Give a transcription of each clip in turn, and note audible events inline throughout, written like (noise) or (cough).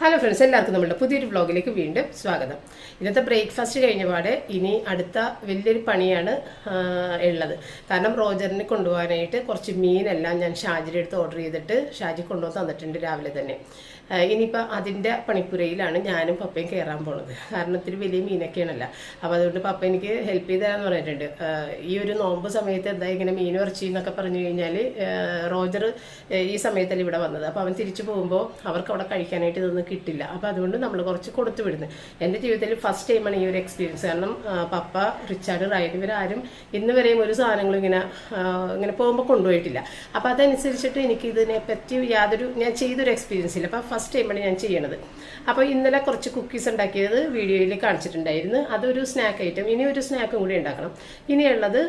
Hello friends എല്ലാവർക്കും നമ്മുടെ പുതിയൊരു വ്ളോഗിലേക്ക് വീണ്ടും സ്വാഗതം. ഇന്നത്തെ ബ്രേക്ക്ഫാസ്റ്റ് കഴിഞ്ഞ പാടെ ഇനി അടുത്ത വലിയൊരു പണിയാണ് ഉള്ളത്. കാരണം റോജറിന് കൊണ്ടുപോകാനായിട്ട് കുറച്ച് മീനെല്ലാം ഞാൻ ഷാജിയുടെ അടുത്ത് ഓർഡർ ചെയ്തിട്ട് ഷാജി കൊണ്ടുവന്ന് തന്നിട്ടുണ്ട് രാവിലെ തന്നെ. ഇനിയിപ്പോൾ അതിന്റെ പണിപ്പുരയിലാണ് ഞാനും പപ്പയും കയറാൻ പോണത്. കാരണം ഇത്തിരി വലിയ മീനൊക്കെയാണല്ലോ. അപ്പോൾ അതുകൊണ്ട് പപ്പ എനിക്ക് ഹെൽപ്പ് ചെയ്ത് തരാമെന്ന് പറഞ്ഞിട്ടുണ്ട്. ഈ ഒരു നോമ്പ് സമയത്ത് എന്താ ഇങ്ങനെ മീൻ ഇറച്ചി എന്നൊക്കെ പറഞ്ഞു കഴിഞ്ഞാൽ റോജർ ഈ സമയത്തല്ല ഇവിടെ വന്നത്. അപ്പോൾ അവൻ തിരിച്ചു പോകുമ്പോൾ അവർക്ക് അവിടെ കഴിക്കാനായിട്ട് ഇതൊന്നും കിട്ടില്ല. അപ്പോൾ അതുകൊണ്ട് നമ്മൾ കുറച്ച് കൊടുത്തു വിടുന്നു. എന്റെ ജീവിതത്തിൽ ഫസ്റ്റ് ടൈമാണ് ഈ ഒരു എക്സ്പീരിയൻസ് കാരണം പപ്പ റിച്ചാർഡ് റയൻ ഇവരാരും ഇന്ന് വരെയും ഒരു സാധനങ്ങളും ഇങ്ങനെ ഇങ്ങനെ പോകുമ്പോൾ കൊണ്ടുപോയിട്ടില്ല. അപ്പോൾ അതനുസരിച്ചിട്ട് എനിക്ക് ഇതിനെ പറ്റി യാതൊരു ഞാൻ ചെയ്തൊരു എക്സ്പീരിയൻസ് ഇല്ല. അപ്പോൾ ഫസ്റ്റ് ടൈമാണ് ഞാൻ ചെയ്യണത്. അപ്പോൾ ഇന്നലെ കുറച്ച് കുക്കീസ് ഉണ്ടാക്കിയത് വീഡിയോയിൽ കാണിച്ചിട്ടുണ്ടായിരുന്നു. അതൊരു സ്നാക്ക് ഐറ്റം ഇനി ഒരു സ്നാക്കും കൂടി ഉണ്ടാക്കണം. ഇനിയുള്ളത്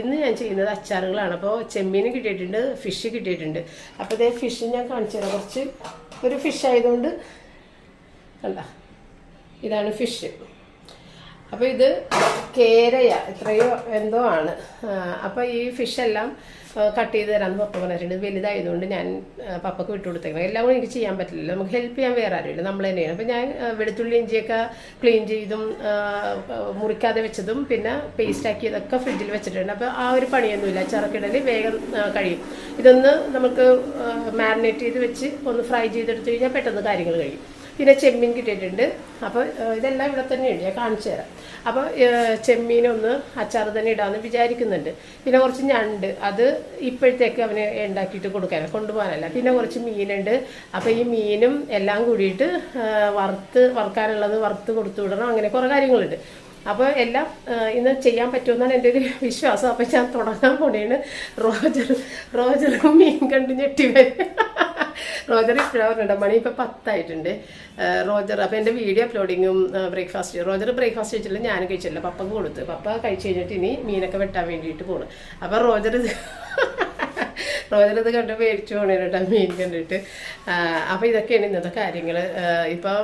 ഇന്ന് ഞാൻ ചെയ്യുന്നത് അച്ചാറുകളാണ്. അപ്പോൾ ചെമ്മീൻ കിട്ടിയിട്ടുണ്ട് ഫിഷ് കിട്ടിയിട്ടുണ്ട്. അപ്പോൾ ഇതേ ഫിഷ് ഞാൻ കാണിച്ചു തരാം. കുറച്ച് ഒരു ഫിഷ് ആയതുകൊണ്ട് കണ്ട ഇതാണ് ഫിഷ് അപ്പോൾ ഇത് കേരയ എത്രയോ എന്തോ ആണ്. അപ്പോൾ ഈ ഫിഷെല്ലാം കട്ട് ചെയ്ത് തരാമെന്ന് പപ്പ പറഞ്ഞിട്ടുണ്ട്. വലുതായതുകൊണ്ട് ഞാൻ പപ്പക്ക് വിട്ടു കൊടുത്തേക്കണം. എല്ലാം കൂടി എനിക്ക് ചെയ്യാൻ പറ്റില്ലല്ലോ. നമുക്ക് ഹെൽപ്പ് ചെയ്യാൻ വേറെ ആരുമില്ല. നമ്മൾ തന്നെയാണ്. അപ്പം ഞാൻ വെളുത്തുള്ളി ഇഞ്ചിയൊക്കെ ക്ലീൻ ചെയ്തും മുറിക്കാതെ വെച്ചതും പിന്നെ പേസ്റ്റ് ആക്കിയതൊക്കെ ഫ്രിഡ്ജിൽ വെച്ചിട്ടുണ്ട്. അപ്പോൾ ആ ഒരു പണിയൊന്നുമില്ല. ചറക്കിടൽ വേഗം കഴിയും. ഇതൊന്ന് നമുക്ക് മാരിനേറ്റ് ചെയ്ത് വെച്ച് ഒന്ന് ഫ്രൈ ചെയ്തെടുത്ത് കഴിഞ്ഞാൽ പെട്ടെന്ന് കാര്യങ്ങൾ കഴിയും. പിന്നെ ചെമ്മീൻ കിട്ടിയിട്ടുണ്ട്. അപ്പോൾ ഇതെല്ലാം ഇവിടെ തന്നെയുണ്ട് ഞാൻ കാണിച്ചു തരാം. അപ്പോൾ ചെമ്മീനൊന്ന് അച്ചാർ തന്നെ ഇടാമെന്ന് വിചാരിക്കുന്നുണ്ട്. പിന്നെ കുറച്ച് ഞണ്ട്. അത് ഇപ്പോഴത്തേക്ക് അവന് ഉണ്ടാക്കിയിട്ട് കൊടുക്കാൻ കൊണ്ടുപോകാനല്ല. പിന്നെ കുറച്ച് മീനുണ്ട്. അപ്പോൾ ഈ മീനും എല്ലാം കൂടിയിട്ട് വറുത്ത് വറുക്കാനുള്ളത് വറുത്ത് കൊടുത്തു വിടണം. അങ്ങനെ കുറേ കാര്യങ്ങളുണ്ട്. അപ്പോൾ എല്ലാം ഇന്ന് ചെയ്യാൻ പറ്റുമെന്നാണ് എന്റെ ഒരു വിശ്വാസം. അപ്പോൾ ഞാൻ തുടങ്ങാൻ പോണേണ്. റോജർ റോജർ മീൻ കണ്ട് ഞെട്ടി വരും. റോജർ ഇപ്പോഴാണ് മണി ഇപ്പോൾ പത്തായിട്ടുണ്ട്. റോജർ അപ്പോൾ എന്റെ വീഡിയോ അപ്ലോഡിങ്ങും ബ്രേക്ക്ഫാസ്റ്റ് റോജർ ബ്രേക്ക്ഫാസ്റ്റ് കഴിച്ചില്ല ഞാൻ കഴിച്ചില്ല പപ്പക്ക് കൊടുത്ത്. പപ്പ കഴിച്ച് കഴിഞ്ഞിട്ട് ഇനി മീനൊക്കെ വെട്ടാൻ വേണ്ടിയിട്ട് പോകണം അപ്പോൾ (laughs) റോജർ ഇത് കണ്ട് മേടിച്ചു പോണേ കേട്ടോ മീൻ കണ്ടിട്ട്. അപ്പോൾ ഇതൊക്കെയാണ് ഇന്നത്തെ കാര്യങ്ങൾ ഇപ്പോൾ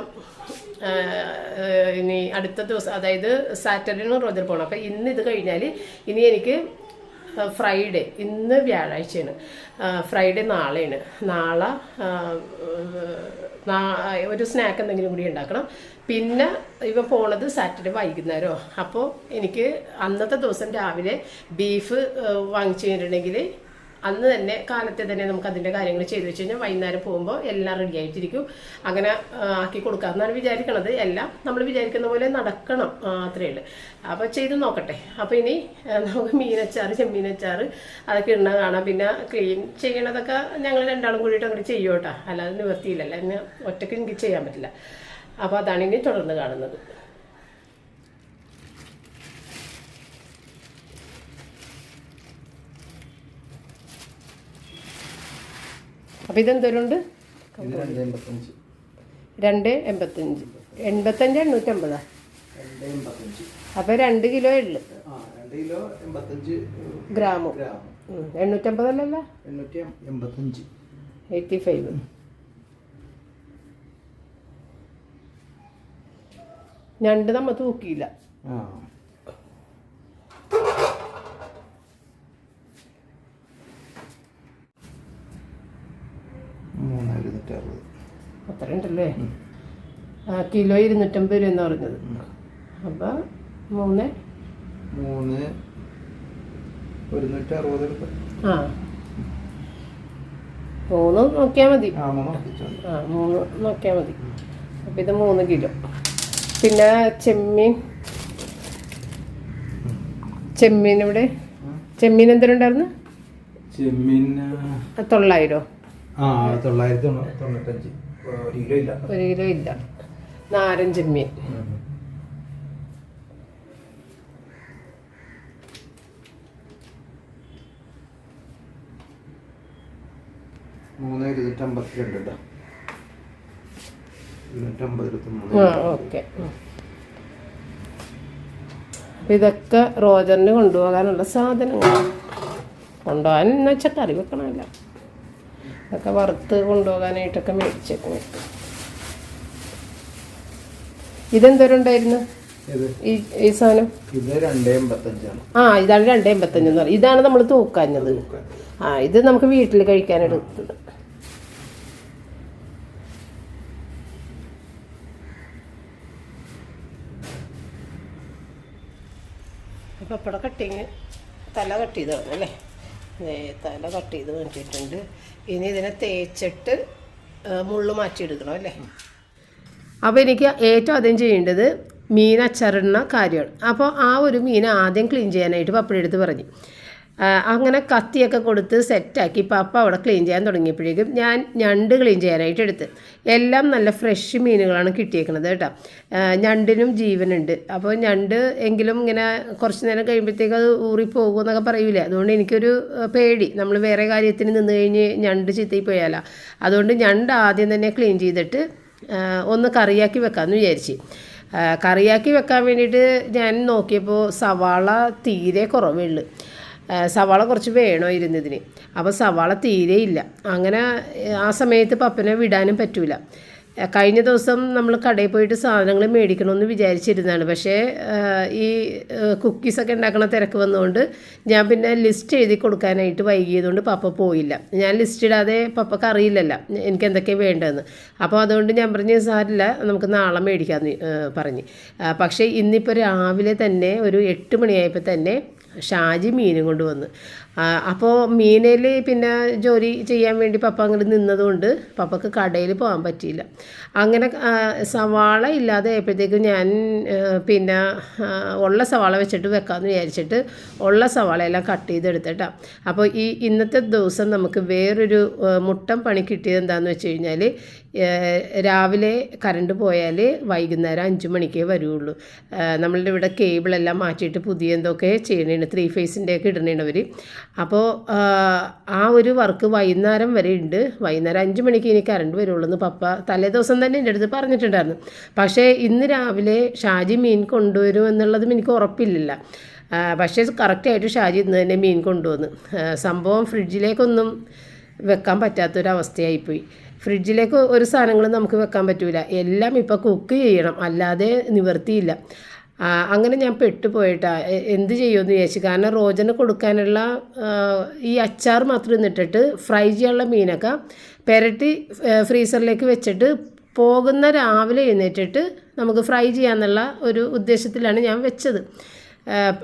ഇനി അടുത്ത ദിവസം അതായത് സാറ്റർഡേയാണ് റോജർ പോകണം അപ്പോൾ ഇന്ന് ഇത് കഴിഞ്ഞാൽ ഇനി എനിക്ക് ഫ്രൈഡേ ഇന്ന് വ്യാഴാഴ്ചയാണ്. ഫ്രൈഡേ നാളെയാണ്. നാളെ ഒരു സ്നാക്ക് എന്തെങ്കിലും കൂടി ഉണ്ടാക്കണം. പിന്നെ ഇവ പോണത് സാറ്റർഡേ വൈകുന്നേരമോ അപ്പോൾ എനിക്ക് അന്നത്തെ ദിവസം രാവിലെ ബീഫ് വാങ്ങിച്ചു കഴിഞ്ഞിട്ടുണ്ടെങ്കിൽ അന്ന് തന്നെ കാലത്തെ തന്നെ നമുക്ക് അതിന്റെ കാര്യങ്ങൾ ചെയ്തു വെച്ച് കഴിഞ്ഞാൽ വൈകുന്നേരം പോകുമ്പോൾ എല്ലാം റെഡി ആയിട്ടിരിക്കും. അങ്ങനെ ആക്കി കൊടുക്കാമെന്നാണ് വിചാരിക്കണത്. എല്ലാം നമ്മൾ വിചാരിക്കുന്ന പോലെ നടക്കണം അത്രയേ ഉള്ളൂ. അപ്പോൾ ചെയ്ത് നോക്കട്ടെ. അപ്പോൾ ഇനി നമുക്ക് മീനച്ചാറ് ചെമ്മീനച്ചാറ് അതൊക്കെ ഇടണ കാണാം. പിന്നെ ക്ലീൻ ചെയ്യണതൊക്കെ ഞങ്ങൾ രണ്ടാളും കൂടിയിട്ട് അങ്ങോട്ട് ചെയ്യും കേട്ടോ അല്ലാതെ നിവർത്തിയില്ലല്ലോ എന്നെ ഒറ്റയ്ക്ക് എനിക്ക് ചെയ്യാൻ പറ്റില്ല. അപ്പോൾ അതാണ് ഇനി തുടർന്ന് കാണുന്നത്. അപ്പോൾ ഇതെന്തോരുണ്ട് ഇത് രണ്ട് എൺപത്തഞ്ച്. എൺപത്തഞ്ച്. എണ്ണൂറ്റമ്പതാ? അപ്പോൾ രണ്ട് കിലോ എൺപത്തഞ്ച് ഗ്രാമും. എണ്ണൂറ്റമ്പതല്ലല്ലോ? എയ്റ്റി ഫൈവ് ഞണ്ട് നമ്മ തൂക്കിയില്ല ആ മൂന്ന് ഇരുന്നൂറ്റി അറുപത് അത്ര ഉണ്ടല്ലേ ആ കിലോ ഇരുന്നൂറ്റമ്പത് രൂപ എന്ന് പറഞ്ഞത് അപ്പോൾ മൂന്ന്? മൂന്ന് ഒരുന്നൂറ്റി അറുപത് ആ. മൂന്ന് നോക്കിയാൽ മതി. ആ മൂന്ന് നോക്കിയാൽ മതി. അപ്പം ഇത് മൂന്ന് കിലോ. പിന്നെ ചെമ്മീൻ. ചെമ്മീൻ ഇവിടെ ചെമ്മീൻ എന്തിനുണ്ടായിരുന്നു ചെമ്മീൻ ആ, തൊള്ളായിരോ? ആ തൊള്ളായിരത്തി തൊണ്ണൂ- തൊണ്ണൂറ്റഞ്ച്. ഒരു കിലോ ഇല്ല. ഒരു കിലോ ഇല്ല. നാരൻ മൂന്ന് ഇരുന്നൂറ്റമ്പത്തി രണ്ട് കേട്ടോ ഇരുന്നൂറ്റമ്പത് ഇരുപത്തി ആ മൂന്ന് ഓക്കെ ഇതൊക്കെ റോജറിന് കൊണ്ടുപോകാനുള്ള സാധനങ്ങൾ കൊണ്ടുപോകാൻ എന്നുവെച്ചാൽ കറി വെക്കണമല്ല. അതൊക്കെ വറുത്ത് കൊണ്ടുപോകാനായിട്ടൊക്കെ മേടിച്ചേക്കും ഇതെന്തോരുണ്ടായിരുന്നു? ഈ സാധനം? ആ ഇതാണ് രണ്ടേ എൺപത്തഞ്ച് പറയും ഇതാണ് നമ്മൾ തൂക്കാഞ്ഞത്. ആ ഇത് നമുക്ക് വീട്ടിൽ കഴിക്കാനെടുത്തത് പപ്പട കട്ടിങ് തല കട്ട് ചെയ്ത് അല്ലേ? തല കട്ട് ചെയ്ത് വെച്ചിട്ടുണ്ട് ഇനി ഇതിനെ തേച്ചിട്ട് മുള്ളു മാറ്റി മാറ്റിയെടുക്കണം അല്ലേ? അപ്പോൾ എനിക്ക് ഏറ്റവും ആദ്യം ചെയ്യേണ്ടത് മീൻ അച്ചാറിടുന്ന കാര്യമാണ്. അപ്പോൾ ആ ഒരു മീൻ ആദ്യം ക്ലീൻ ചെയ്യാനായിട്ട് പപ്പടി എടുത്ത് പറഞ്ഞു. അങ്ങനെ കത്തിയൊക്കെ കൊടുത്ത് സെറ്റാക്കി പപ്പ അവിടെ ക്ലീൻ ചെയ്യാൻ തുടങ്ങിയപ്പോഴേക്കും ഞാൻ ഞണ്ട് ക്ലീൻ ചെയ്യാനായിട്ട് എടുത്ത്. എല്ലാം നല്ല ഫ്രഷ് മീനുകളാണ് കിട്ടിയേക്കുന്നത് കേട്ടോ. ഞണ്ടിനും ജീവനുണ്ട്. അപ്പോൾ ഞണ്ട് എങ്കിലും ഇങ്ങനെ കുറച്ച് നേരം കഴിയുമ്പോഴത്തേക്ക് അത് ഊറിപ്പോകും എന്നൊക്കെ പറയൂലേ. അതുകൊണ്ട് എനിക്കൊരു പേടി. നമ്മൾ വേറെ കാര്യത്തിന് നിന്ന് കഴിഞ്ഞ് ഞണ്ട് ചീത്തയിൽ പോയാലോ. അതുകൊണ്ട് ഞണ്ട് ആദ്യം തന്നെ ക്ലീൻ ചെയ്തിട്ട് ഒന്ന് കറിയാക്കി വെക്കാമെന്ന് വിചാരിച്ചു. കറിയാക്കി വെക്കാൻ വേണ്ടിയിട്ട് ഞാൻ നോക്കിയപ്പോൾ സവാള തീരെ കുറവേ ഉള്ളു. സവാള കുറച്ച് വേണമായിരുന്നു ഇതിന് അപ്പോൾ സവാള തീരെയില്ല അങ്ങനെ ആ സമയത്ത് പപ്പനെ വിടാനും പറ്റൂല. കഴിഞ്ഞ ദിവസം നമ്മൾ കടയിൽ പോയിട്ട് സാധനങ്ങൾ മേടിക്കണമെന്ന് വിചാരിച്ചിരുന്നതാണ്. പക്ഷേ ഈ കുക്കീസൊക്കെ ഉണ്ടാക്കണ തിരക്ക് വന്നുകൊണ്ട് ഞാൻ പിന്നെ ലിസ്റ്റ് എഴുതി കൊടുക്കാനായിട്ട് വൈകിയതുകൊണ്ട് പപ്പ പോയില്ല. ഞാൻ ലിസ്റ്റ് ഇടാതെ പപ്പക്ക് അറിയില്ലല്ലോ എനിക്ക് എന്തൊക്കെയാണ് വേണ്ടതെന്ന്. അപ്പോൾ അതുകൊണ്ട് ഞാൻ പറഞ്ഞു സാരില്ല നമുക്ക് നാളെ മേടിക്കാമെന്ന് പറഞ്ഞ്. പക്ഷേ ഇന്നിപ്പോൾ രാവിലെ തന്നെ ഒരു എട്ട് മണിയായപ്പോൾ തന്നെ ഷാജി മീനും കൊണ്ട് വന്ന് അപ്പോൾ മീനിൽ പിന്നെ ജോലി ചെയ്യാൻ വേണ്ടി പപ്പ അങ്ങോട്ട് നിന്നതുകൊണ്ട് പപ്പക്ക് കടയിൽ പോകാൻ പറ്റിയില്ല. അങ്ങനെ സവാള ഇല്ലാതെ ആയപ്പോഴത്തേക്കും ഞാൻ പിന്നെ ഉള്ള സവാള വെച്ചിട്ട് വെക്കാമെന്ന് വിചാരിച്ചിട്ട് ഉള്ള സവാള എല്ലാം കട്ട് ചെയ്തെടുത്തിട്ടാണ് അപ്പോൾ ഈ ഇന്നത്തെ ദിവസം നമുക്ക് വേറൊരു മുട്ടം പണി കിട്ടിയത് എന്താണെന്ന് വെച്ച് കഴിഞ്ഞാൽ രാവിലെ കറണ്ട് പോയാൽ വൈകുന്നേരം അഞ്ച് മണിക്കേ വരുള്ളൂ. നമ്മളുടെ ഇവിടെ കേബിളെല്ലാം മാറ്റിയിട്ട് പുതിയ എന്തൊക്കെ ചെയ്യണേണ് ത്രീ ഫേസിന്റെ ഒക്കെ ഇടണേണ് അവർ അപ്പോൾ ആ, ഒരു വർക്ക് വൈകുന്നേരം വരെ ഉണ്ട് വൈകുന്നേരം അഞ്ച് മണിക്ക് ഇനി കറണ്ട് വരുള്ളൂ എന്ന് പപ്പ തലേ ദിവസം തന്നെ എന്റെ അടുത്ത് പറഞ്ഞിട്ടുണ്ടായിരുന്നു. പക്ഷേ ഇന്ന് രാവിലെ ഷാജി മീൻ കൊണ്ടുവരും എന്നുള്ളതും എനിക്ക് ഉറപ്പില്ല. പക്ഷേ കറക്റ്റായിട്ട് ഷാജി ഇന്ന് തന്നെ മീൻ കൊണ്ടുവന്ന്. സംഭവം ഫ്രിഡ്ജിലേക്കൊന്നും വെക്കാൻ പറ്റാത്തൊരവസ്ഥയായിപ്പോയി. ഫ്രിഡ്ജിലേക്ക് ഒരു സാധനങ്ങളും നമുക്ക് വെക്കാൻ പറ്റില്ല എല്ലാം ഇപ്പോൾ കുക്ക് ചെയ്യണം. അല്ലാതെ നിവർത്തിയില്ല. അങ്ങനെ ഞാൻ പെട്ടുപോയിട്ടാ. പോയിട്ടാ എന്ത് ചെയ്യുമെന്ന് വിചാരിച്ചു. കാരണം റോജന് കൊടുക്കാനുള്ള ഈ അച്ചാർ മാത്രം ഇന്നിട്ടിട്ട് ഫ്രൈ ചെയ്യാനുള്ള മീനൊക്കെ പെരട്ടി ഫ്രീസറിലേക്ക് വെച്ചിട്ട് പോകുന്ന രാവിലെ എഴുന്നേറ്റിട്ട് നമുക്ക് ഫ്രൈ ചെയ്യാന്നുള്ള ഒരു ഉദ്ദേശത്തിലാണ് ഞാൻ വെച്ചത്.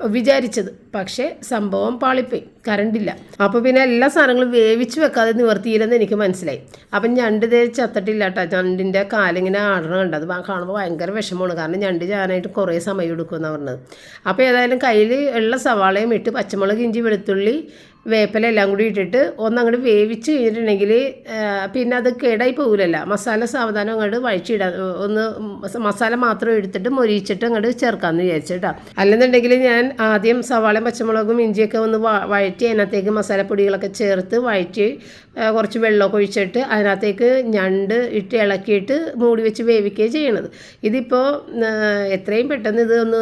വിചാരിച്ചത്. പക്ഷേ സംഭവം പാളിപ്പോയി. കറണ്ടില്ല. അപ്പോൾ പിന്നെ എല്ലാ സാധനങ്ങളും വേവിച്ച് വെക്കാതെ നിവർത്തിയില്ലെന്ന് എനിക്ക് മനസ്സിലായി. അപ്പം ഞണ്ട് തേ ചത്തട്ടില്ല കേട്ടോ ഞണ്ടിന്റെ കാലിങ്ങനെ ആടണം കണ്ടത് അത് കാണുമ്പോൾ ഭയങ്കര വിഷമമാണ്. കാരണം ഞണ്ട് ചെയ്യാനായിട്ട് കുറേ സമയം എടുക്കുമെന്നാണ് പറഞ്ഞത്. അപ്പോൾ ഏതായാലും കയ്യിൽ ഉള്ള സവാളയും ഇട്ട് പച്ചമുളക് ഇഞ്ചി വെളുത്തുള്ളി വേപ്പില എല്ലാം കൂടി ഇട്ടിട്ട് ഒന്നങ്ങോട്ട് വേവിച്ച് കഴിഞ്ഞിട്ടുണ്ടെങ്കിൽ പിന്നെ അത് കേടായി പോകില്ലല്ല മസാല സാവധാനം അങ്ങോട്ട് വഴിച്ചിടാൻ ഒന്ന് മസാല മാത്രം എടുത്തിട്ട് മൊരിച്ചിട്ട് അങ്ങോട്ട് ചേർക്കാമെന്ന് വിചാരിച്ചിട്ടാ. അല്ലെന്നുണ്ടെങ്കിൽ ഞാൻ ആദ്യം സവാളയും പച്ചമുളകും ഇഞ്ചിയൊക്കെ ഒന്ന് വഴറ്റി അതിനകത്തേക്ക് മസാലപ്പൊടികളൊക്കെ ചേർത്ത് വഴറ്റി കുറച്ച് വെള്ളമൊക്കെ ഒഴിച്ചിട്ട് അതിനകത്തേക്ക് ഞണ്ട് ഇട്ട് ഇളക്കിയിട്ട് മൂടി വെച്ച് വേവിക്കുകയും ചെയ്യണത്. ഇതിപ്പോൾ എത്രയും പെട്ടെന്ന് ഇത് ഒന്ന്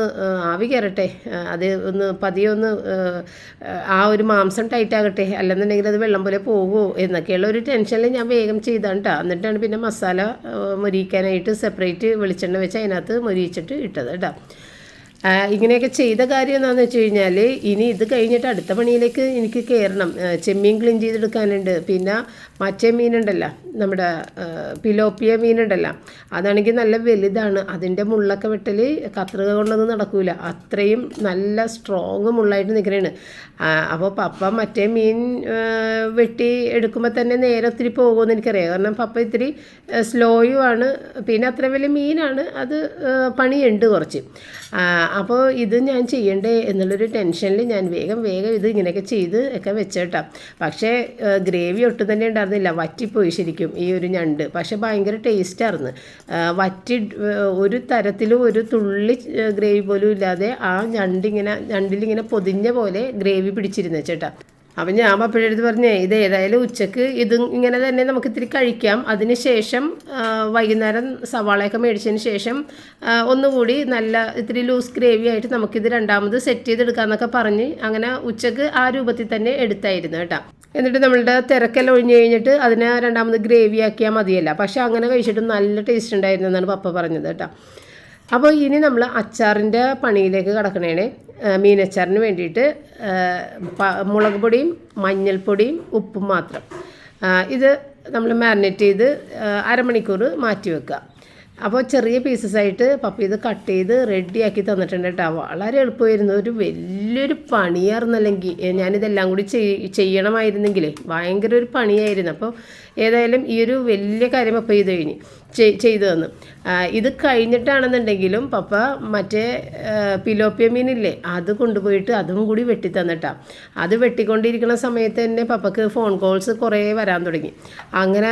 ആവി കയറട്ടെ. അത് ഒന്ന് പതിയെ ഒന്ന് ആ ഒരു മാംസം ടൈറ്റ് ആകട്ടെ അല്ലെന്നുണ്ടെങ്കിൽ അത് വെള്ളം പോലെ പോകുമോ എന്നൊക്കെയുള്ള ഒരു ടെൻഷനിൽ ഞാൻ വേഗം ചെയ്താണ് കേട്ടോ എന്നിട്ടാണ് പിന്നെ മസാല മുരിക്കാനായിട്ട് സെപ്പറേറ്റ് വെളിച്ചെണ്ണ വെച്ച് അതിനകത്ത് മൊരിയിച്ചിട്ട് ഇട്ടത് കേട്ടോ ഇങ്ങനെയൊക്കെ ചെയ്ത കാര്യം എന്താണെന്ന് വെച്ച് കഴിഞ്ഞാൽ ഇനി ഇത് കഴിഞ്ഞിട്ട് അടുത്ത പണിയിലേക്ക് എനിക്ക് കയറണം ചെമ്മീൻ ക്ലീൻ ചെയ്തെടുക്കാനുണ്ട്. പിന്നെ മറ്റേ മീനുണ്ടല്ലോ നമ്മുടെ പിലോപ്പിയ മീനുണ്ടല്ലോ അതാണെങ്കിൽ നല്ല വലുതാണ്. അതിന്റെ മുള്ളൊക്കെ വെട്ടൽ കത്രിക കൊണ്ടൊന്നും നടക്കൂല. അത്രയും നല്ല സ്ട്രോങ് മുള്ളായിട്ട് നിൽക്കണേണ്. അപ്പോൾ പപ്പ മറ്റേ മീൻ വെട്ടി എടുക്കുമ്പോൾ തന്നെ നേരെ ഒത്തിരി പോകുമെന്ന് എനിക്കറിയാം. കാരണം പപ്പ ഇത്തിരി സ്ലോയും ആണ്. പിന്നെ അത്ര വലിയ മീനാണ്. അത് പണിയുണ്ട് കുറച്ച്. അപ്പോൾ ഇത് ഞാൻ ചെയ്യണ്ടേ എന്നുള്ളൊരു ടെൻഷനിൽ ഞാൻ വേഗം വേഗം ഇത് ഇങ്ങനെയൊക്കെ ചെയ്ത് ഒക്കെ വെച്ചേട്ടാ. പക്ഷേ ഗ്രേവി ഒട്ടും തന്നെ ഉണ്ടായിരുന്നില്ല വറ്റിപ്പോയി ശരിക്കും ഈ ഒരു ഞണ്ട്. പക്ഷേ ഭയങ്കര ടേസ്റ്റായിരുന്നു. വറ്റി ഒരു തരത്തിലും ഒരു തുള്ളി ഗ്രേവി പോലും ഇല്ലാതെ ആ ഞണ്ടിങ്ങനെ ഞണ്ടിലിങ്ങനെ പൊതിഞ്ഞ പോലെ ഗ്രേവി പിടിച്ചിരുന്നു ചേട്ടാ. അപ്പം ഞാൻ അപ്പോഴെടുത്ത് പറഞ്ഞേ ഇത് ഏതായാലും ഉച്ചയ്ക്ക് ഇത് ഇങ്ങനെ തന്നെ നമുക്ക് ഇത്തിരി കഴിക്കാം. അതിന് ശേഷം വൈകുന്നേരം സവാളയൊക്കെ മേടിച്ചതിന് ശേഷം ഒന്നുകൂടി നല്ല ഇത്തിരി ലൂസ് ഗ്രേവി ആയിട്ട് നമുക്കിത് രണ്ടാമത് സെറ്റ് ചെയ്തെടുക്കാമെന്നൊക്കെ പറഞ്ഞ് അങ്ങനെ ഉച്ചയ്ക്ക് ആ രൂപത്തിൽ തന്നെ എടുത്തായിരുന്നു കേട്ടോ. എന്നിട്ട് നമ്മളുടെ തിരക്കെല്ലാം ഒഴിഞ്ഞ് കഴിഞ്ഞിട്ട് അതിനെ രണ്ടാമത് ഗ്രേവി ആക്കിയാൽ മതിയല്ല. പക്ഷെ അങ്ങനെ കഴിച്ചിട്ട് നല്ല ടേസ്റ്റ് ഉണ്ടായിരുന്നു എന്നാണ് പപ്പ പറഞ്ഞത് കേട്ടോ. അപ്പോൾ ഇനി നമ്മൾ അച്ചാറിന്റെ പണിയിലേക്ക് കിടക്കണേണേ. മീനച്ചാറിന് വേണ്ടിയിട്ട് മുളക് പൊടിയും മഞ്ഞൾപ്പൊടിയും ഉപ്പും മാത്രം. ഇത് നമ്മൾ മാരിനേറ്റ് ചെയ്ത് അരമണിക്കൂർ മാറ്റി വെക്കുക. അപ്പോൾ ചെറിയ പീസസ് ആയിട്ട് പപ്പ ഇത് കട്ട് ചെയ്ത് റെഡിയാക്കി തന്നിട്ടുണ്ട് കേട്ടോ. വളരെ എളുപ്പമായിരുന്നു. ഒരു വലിയൊരു പണിയായിരുന്നല്ലെങ്കിൽ ഞാനിതെല്ലാം കൂടി ചെയ് ചെയ്യണമായിരുന്നെങ്കിലേ ഭയങ്കര ഒരു പണിയായിരുന്നു. അപ്പോൾ ഏതായാലും ഈ ഒരു വലിയ കാര്യം പപ്പ ചെയ്ത് കഴിഞ്ഞ് ചെയ്- ചെയ്തു തന്നു. ഇത് കഴിഞ്ഞിട്ടാണെന്നുണ്ടെങ്കിലും പപ്പ മറ്റേ പിലോപ്പിയ മീനില്ലേ അത് കൊണ്ടുപോയിട്ട് അതും കൂടി വെട്ടി തന്നിട്ടാ അത് വെട്ടിക്കൊണ്ടിരിക്കുന്ന സമയത്ത് തന്നെ പപ്പക്ക് ഫോൺ കോൾസ് കുറേ വരാൻ തുടങ്ങി. അങ്ങനെ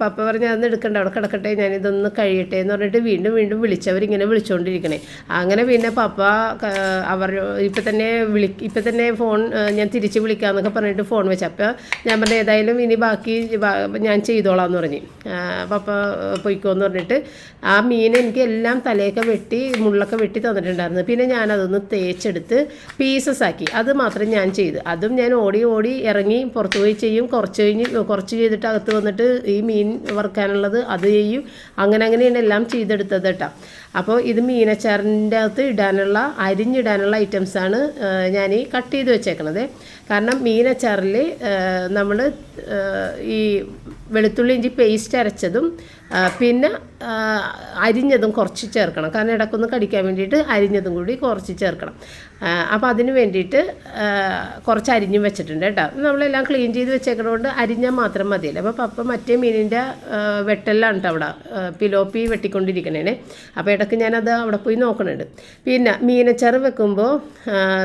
പപ്പ പറഞ്ഞ് അതൊന്നും എടുക്കണ്ട അവിടെ കിടക്കട്ടെ ഞാനിതൊന്ന് കഴിയട്ടെ എന്ന് പറഞ്ഞിട്ട് വീണ്ടും വീണ്ടും വിളിച്ചവരിങ്ങനെ വിളിച്ചുകൊണ്ടിരിക്കണേ അങ്ങനെ പിന്നെ പപ്പ അവർ ഇപ്പം തന്നെ വിളി ഇപ്പം തന്നെ ഫോൺ ഞാൻ തിരിച്ച് വിളിക്കാമെന്നൊക്കെ പറഞ്ഞിട്ട് ഫോൺ വെച്ചു. അപ്പോൾ ഞാൻ പറഞ്ഞു ഏതായാലും ഇനി ബാക്കി ഞാൻ ചെയ്തോളാം എന്ന് പറഞ്ഞ് പപ്പ പൊയ്ക്കോന്ന് പറഞ്ഞിട്ട് ആ മീൻ എനിക്ക് എല്ലാം തലയൊക്കെ വെട്ടി മുള്ളൊക്കെ വെട്ടി തന്നിട്ടുണ്ടായിരുന്നു. പിന്നെ ഞാൻ അതൊന്ന് തേച്ചെടുത്ത് പീസസ് ആക്കി. അത് മാത്രം ഞാൻ ചെയ്തു. അതും ഞാൻ ഓടി ഓടി ഇറങ്ങി പുറത്ത് പോയി ചെയ്യും. കുറച്ച് കഴിഞ്ഞ് കുറച്ച് ചെയ്തിട്ട് അകത്ത് വന്നിട്ട് ഈ മീൻ വറുക്കാനുള്ളത് അത് ചെയ്യും. അങ്ങനെ അങ്ങനെയാണ് എല്ലാം ചെയ്തെടുത്തത് കേട്ടോ. അപ്പോൾ ഇത് മീനച്ചാറിന്റെ അകത്ത് ഇടാനുള്ള അരിഞ്ഞിടാനുള്ള ഐറ്റംസാണ് ഞാൻ ഈ കട്ട് ചെയ്ത് വെച്ചേക്കണത്. കാരണം മീനച്ചാറിൽ നമ്മൾ ഈ വെളുത്തുള്ളി ഇഞ്ചി പേസ്റ്റ് അരച്ചതും പിന്നെ അരിഞ്ഞതും കുറച്ച് ചേർക്കണം. കാരണം ഇടക്കൊന്ന് കടിക്കാൻ വേണ്ടിയിട്ട് അരിഞ്ഞതും കൂടി കുറച്ച് ചേർക്കണം. അപ്പോൾ അതിന് വേണ്ടിയിട്ട് കുറച്ച് അരിഞ്ഞും വെച്ചിട്ടുണ്ട് കേട്ടോ. നമ്മളെല്ലാം ക്ലീൻ ചെയ്ത് വെച്ചേക്കണതുകൊണ്ട് അരിഞ്ഞാൽ മാത്രം മതിയല്ലോ. അപ്പോൾ പപ്പ മറ്റേ മീനിന്റെ വെട്ടെല്ലാം ഉണ്ട് അവിടെ പിലോപ്പി വെട്ടിക്കൊണ്ടിരിക്കണേനെ. അപ്പോൾ ഇടയ്ക്ക് ഞാനത് അവിടെ പോയി നോക്കണുണ്ട്. പിന്നെ മീനച്ചാറ് വെക്കുമ്പോൾ